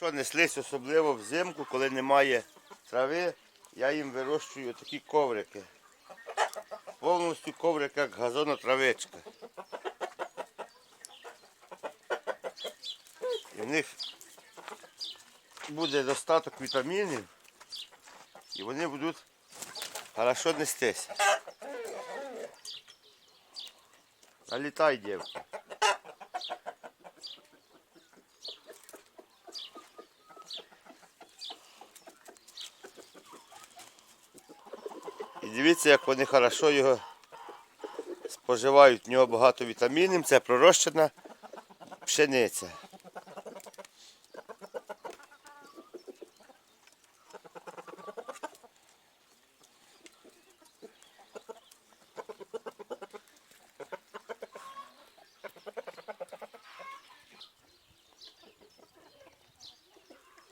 Що неслись особливо взимку, коли немає трави, я їм вирощую такі коврики. Повністю коврик як газонотравичка. І в них буде достаток вітамінів і вони будуть хорошо нестися. Налітай, дівка. Дивіться, як вони хорошо його споживають. В нього багато вітамінів, це пророщена пшениця.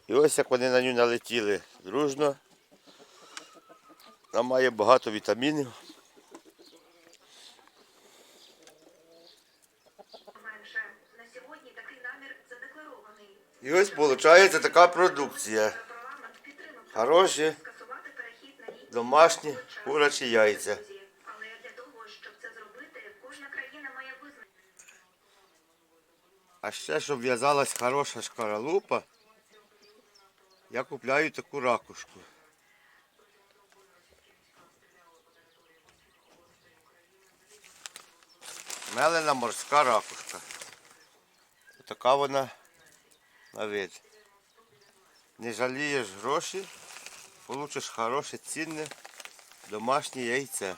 І ось як вони на нього налетіли дружно. Вона має багато вітамінів. І ось виходить така продукція. Хороші домашні курячі яйця. А ще, щоб в'язалась хороша шкаралупа, я купляю таку ракушку. Мелена морська ракушка. Така вона на вид. Не жалієш гроші, получиш хороше цінне домашнє яйце.